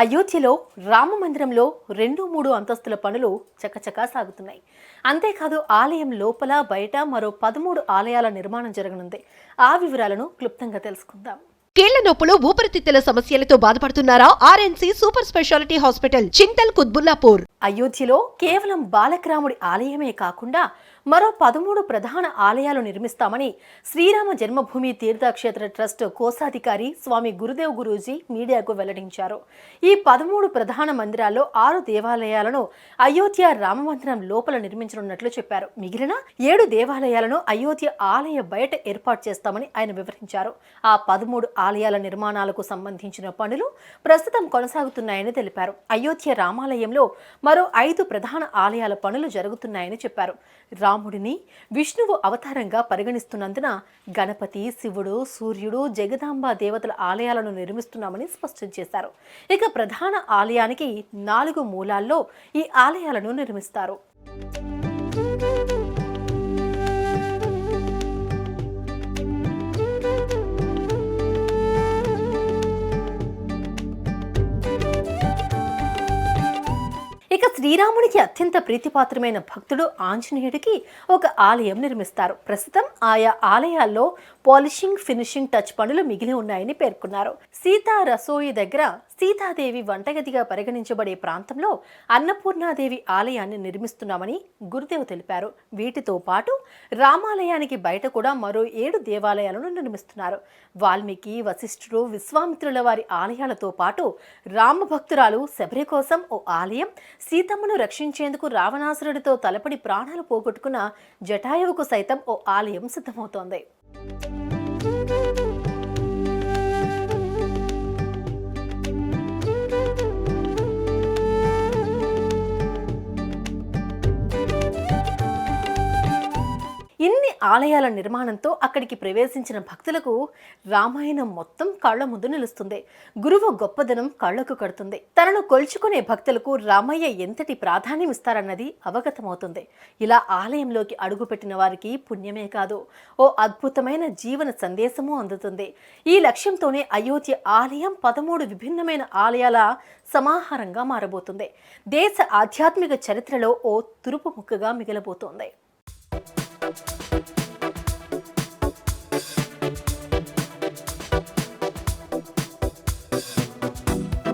అయోధ్యలో రామ మందిరంలో రెండు మూడు అంతస్తుల పనులు చకచకా సాగుతున్నాయి. అంతేకాదు ఆలయం లోపల బయట మరో పదమూడు ఆలయాల నిర్మాణం జరగనుంది. ఆ వివరాలను క్లుప్తంగా తెలుసుకుందాం. కీళ్ళ నొప్పులు ఊపిరితిత్తుల సమస్యలతో బాధపడుతున్నారా? R N C super speciality hospital Chintal Quthbullapur. అయోధ్యలో కేవలం బాలకరాముడి ఆలయమే కాకుండా మరో పదమూడు ప్రధాన ఆలయాలు నిర్మిస్తామని శ్రీరామ జన్మభూమి తీర్థక్షేత్ర ట్రస్ట్ కోశాధికారి స్వామి గురుదేవ్ గురూజీ మీడియాకు వెల్లడించారు. ఈ పదమూడు ప్రధాన మందిరాల్లో ఆరు దేవాలయాలను అయోధ్య రామమందిరం లోపల నిర్మించనున్నట్లు చెప్పారు. మిగిలిన ఏడు దేవాలయాలను అయోధ్య ఆలయ బయట ఏర్పాటు చేస్తామని ఆయన వివరించారు. ఆ పదమూడు ఆలయాల నిర్మాణాలకు సంబంధించిన పనులు ప్రస్తుతం కొనసాగుతున్నాయని తెలిపారు. అయోధ్య రామాలయంలో మరో ఐదు ప్రధాన ఆలయాల పనులు జరుగుతున్నాయని చెప్పారు. రాముడిని విష్ణువు అవతారంగా పరిగణిస్తున్నందున గణపతి శివుడు సూర్యుడు జగదాంబ దేవతల ఆలయాలను నిర్మిస్తున్నామని స్పష్టం చేశారు. ఇక ప్రధాన ఆలయానికి నాలుగు మూలాల్లో ఈ ఆలయాలను నిర్మిస్తారు. ఇక శ్రీరాముడికి అత్యంత ప్రీతిపాత్రమైన భక్తుడు ఆంజనేయుడికి ఒక ఆలయం నిర్మిస్తారు. ప్రస్తుతం ఆయా ఆలయాల్లో పాలిషింగ్ ఫినిషింగ్ టచ్ పనులు మిగిలి ఉన్నాయని పేర్కొన్నారు. సీతా రసోయి దగ్గర సీతాదేవి వంటగదిగా పరిగణించబడే ప్రాంతంలో అన్నపూర్ణాదేవి ఆలయాన్ని నిర్మిస్తున్నామని గురుదేవ్ తెలిపారు. వీటితో పాటు రామాలయానికి బయట కూడా మరో ఏడు దేవాలయాలను నిర్మిస్తున్నారు. వాల్మీకి వశిష్ఠుడు విశ్వామిత్రుల వారి ఆలయాలతో పాటు రామ భక్తురాలు శబరి కోసం ఓ ఆలయం సీతమ్మను రక్షించేందుకు రావణాసురుడితో తలపడి ప్రాణాలు పోగొట్టుకున్న జటాయువుకు సైతం ఓ ఆలయం సిద్ధమవుతోంది. ఆలయాల నిర్మాణంతో అక్కడికి ప్రవేశించిన భక్తులకు రామాయణం మొత్తం కళ్ళ ముందు నిలుస్తుంది. గురువు గొప్పదనం కళ్ళకు కడుతుంది. తనను కొల్చుకునే భక్తులకు రామయ్య ఎంతటి ప్రాధాన్యం ఇస్తారన్నది అవగతమవుతుంది. ఇలా ఆలయంలోకి అడుగుపెట్టిన వారికి పుణ్యమే కాదు ఓ అద్భుతమైన జీవన సందేశము అందుతుంది. ఈ లక్ష్యంతోనే అయోధ్య ఆలయం పదమూడు విభిన్నమైన ఆలయాల సమాహారంగా మారబోతుంది. దేశ ఆధ్యాత్మిక చరిత్రలో ఓ తురుపు ముక్కగా మిగలబోతోంది.